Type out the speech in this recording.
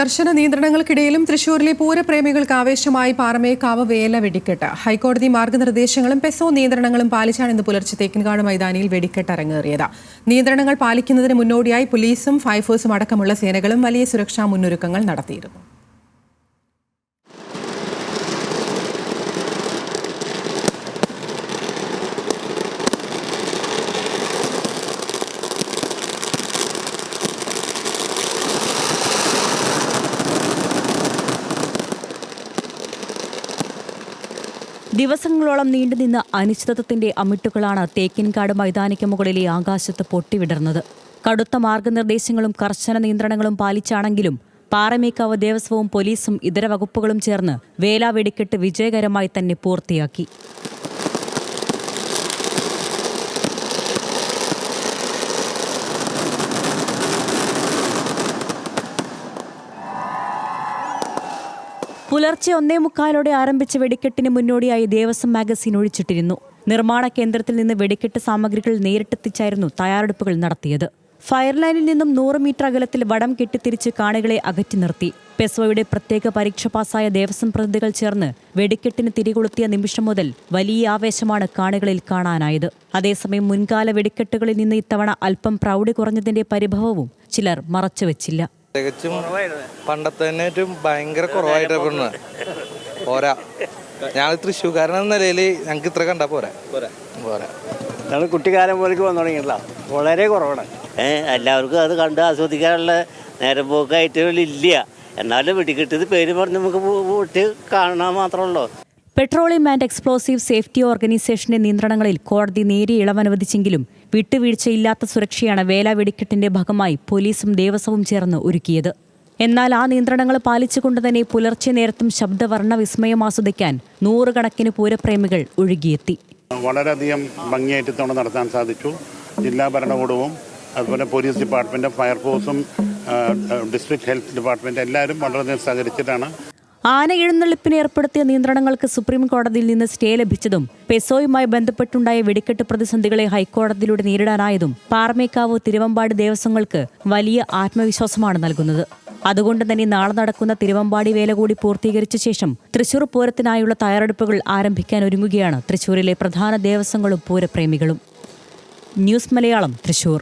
കർശന നിയന്ത്രണങ്ങൾക്കിടയിലും തൃശൂരിലെ പൂരപ്രേമികൾക്ക് ആവേശമായി പാറമേക്കാവ് വേല വെടിക്കെട്ട്. ഹൈക്കോടതി മാർഗനിർദ്ദേശങ്ങളും പെസോ നിയന്ത്രണങ്ങളും പാലിച്ചാണ് ഇന്ന് പുലർച്ചെ തേക്കിൻകാട് മൈതാനിയിൽ വെടിക്കെട്ട് അരങ്ങേറിയത്. നിയന്ത്രണങ്ങൾ പാലിക്കുന്നതിന് മുന്നോടിയായി പോലീസും ഫയർഫോഴ്സും അടക്കമുള്ള സേനകളും വലിയ സുരക്ഷാ മുന്നൊരുക്കങ്ങൾ നടത്തിയിരുന്നു. ദിവസങ്ങളോളം നീണ്ടുനിന്ന അനിശ്ചിതത്വത്തിന്റെ അമിട്ടുകളാണ് തേക്കിൻകാട് മൈതാനിക്ക് മുകളിലെ ആകാശത്ത് പൊട്ടിവിടർന്നത്. കടുത്ത മാർഗനിർദ്ദേശങ്ങളും കർശന നിയന്ത്രണങ്ങളും പാലിച്ചാണെങ്കിലും പാറമേക്കാവ് ദേവസ്വവും പോലീസും ഇതര വകുപ്പുകളും ചേർന്ന് വേല വെടിക്കെട്ട് വിജയകരമായി തന്നെ പൂർത്തിയാക്കി. പുലർച്ചെ ഒന്നേ മുക്കാലോടെ ആരംഭിച്ച വെടിക്കെട്ടിന് മുന്നോടിയായി ദേവസ്വം മാഗസിൻ ഒഴിച്ചിട്ടിരുന്നു. നിർമ്മാണ കേന്ദ്രത്തിൽ നിന്ന് വെടിക്കെട്ട് സാമഗ്രികൾ നേരിട്ടെത്തിച്ചായിരുന്നു തയ്യാറെടുപ്പുകൾ നടത്തിയത്. ഫയർലൈനിൽ നിന്നും നൂറ് മീറ്റർ അകലത്തിൽ വടം കെട്ടിത്തിരിച്ച് കാണികളെ അകറ്റി നിർത്തി. പെസ്വയുടെ പ്രത്യേക പരീക്ഷ പാസായ ദേവസ്വം പ്രതിനിധികൾ ചേർന്ന് വെടിക്കെട്ടിന് തിരികൊളുത്തിയ നിമിഷം മുതൽ വലിയ ആവേശമാണ് കാണികളിൽ കാണാനായത്. അതേസമയം മുൻകാല വെടിക്കെട്ടുകളിൽ നിന്ന് ഇത്തവണ അല്പം പ്രൗഢി കുറഞ്ഞതിന്റെ പരിഭവവും ചിലർ മറച്ചുവെച്ചില്ല. തികച്ചും പണ്ടത്തേറ്റും ഭയങ്കര കുറവായിട്ട് പെടുന്നത് പോരാ. ഞാൻ തൃശ്ശൂർക്കാരൻ എന്ന നിലയിൽ ഞങ്ങൾക്ക് ഇത്ര കണ്ടാ പോരാ. പോരാ. ഞങ്ങൾ കുട്ടിക്കാലം പോലേക്ക് വന്നു തുടങ്ങിയിട്ടില്ല വളരെ കുറവാണ്. ഏഹ് എല്ലാവർക്കും അത് കണ്ട് ആസ്വദിക്കാനുള്ള നേരം പോക്കായിട്ട് ഇല്ല എന്നാലും വെടിക്കെട്ടത് പേര് പറഞ്ഞ് നമുക്ക് വീട്ടിൽ കാണാൻ മാത്രമല്ലോ പെട്രോളിയം ആൻഡ് എക്സ്പ്ലോസീവ് സേഫ്റ്റി ഓർഗനൈസേഷന്റെ നിയന്ത്രണങ്ങളിൽ കോടതി നേരിയ ഇളവനുവദിച്ചെങ്കിലും വിട്ടുവീഴ്ചയില്ലാത്ത സുരക്ഷയാണ് വേല വെടിക്കെട്ടിന്റെ ഭാഗമായി പോലീസും ദേവസ്വവും ചേർന്ന് ഒരുക്കിയത്. എന്നാൽ ആ നിയന്ത്രണങ്ങൾ പാലിച്ചുകൊണ്ട് തന്നെ പുലർച്ചെ നേരത്തും ശബ്ദവർണ വിസ്മയം ആസ്വദിക്കാൻ നൂറുകണക്കിന് പൂരപ്രേമികൾ ഒഴുകിയെത്തി. വളരെയധികം ഭംഗിയായിട്ട് നടത്താൻ സാധിച്ചു. ജില്ലാ ഭരണകൂടവും അതുപോലെ പോലീസ് ഡിപ്പാർട്ട്മെന്റും ഫയർഫോഴ്സും ഡിസ്ട്രിക്ട് ഹെൽത്ത് ഡിപ്പാർട്ട്മെന്റ് എല്ലാവരും വളരെയധികം സഹകരിച്ചിട്ടാണ് ആന എഴുന്നള്ളിപ്പിന് ഏർപ്പെടുത്തിയ നിയന്ത്രണങ്ങൾക്ക് സുപ്രീം കോടതിയിൽ നിന്ന് സ്റ്റേ ലഭിച്ചതും പെസോയുമായി ബന്ധപ്പെട്ടുണ്ടായ വെടിക്കെട്ട് പ്രതിസന്ധികളെ ഹൈക്കോടതിയിലൂടെ നേരിടാനായതും പാറമേക്കാവ് തിരുവമ്പാട് ദേവസ്വങ്ങൾക്ക് വലിയ ആത്മവിശ്വാസമാണ് നൽകുന്നത്. അതുകൊണ്ട് തന്നെ നാളെ നടക്കുന്ന തിരുവമ്പാടി വേല കൂടി പൂർത്തീകരിച്ച ശേഷം തൃശൂർ പൂരത്തിനായുള്ള തയ്യാറെടുപ്പുകൾ ആരംഭിക്കാൻ ഒരുങ്ങുകയാണ് തൃശൂരിലെ പ്രധാന ദേവസ്വങ്ങളും പൂരപ്രേമികളും. ന്യൂസ് മലയാളം തൃശൂർ.